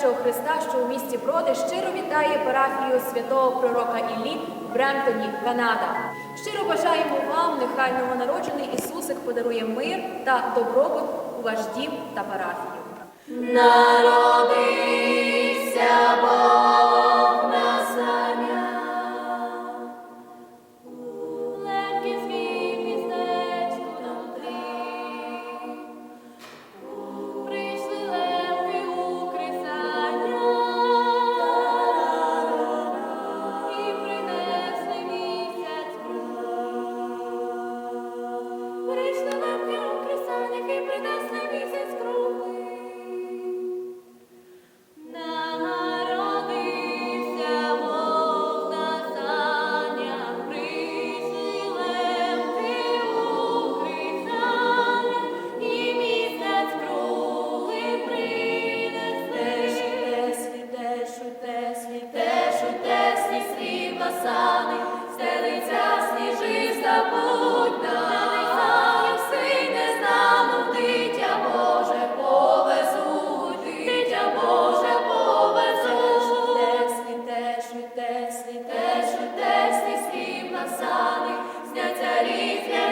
що у місті Броди щиро вітає парафію святого пророка Іллі в Бремтоні, Канада. Щиро бажаємо вам, нехай новонароджений Ісусик подарує мир та добробут у ваш дім та парафію. сани, стелиться сніжиста путна, як сине знану, дитя Боже, повезуть, дитя Боже, повезуть, світеш, світеш, світеш, світеш, срібна сани, зняття різня.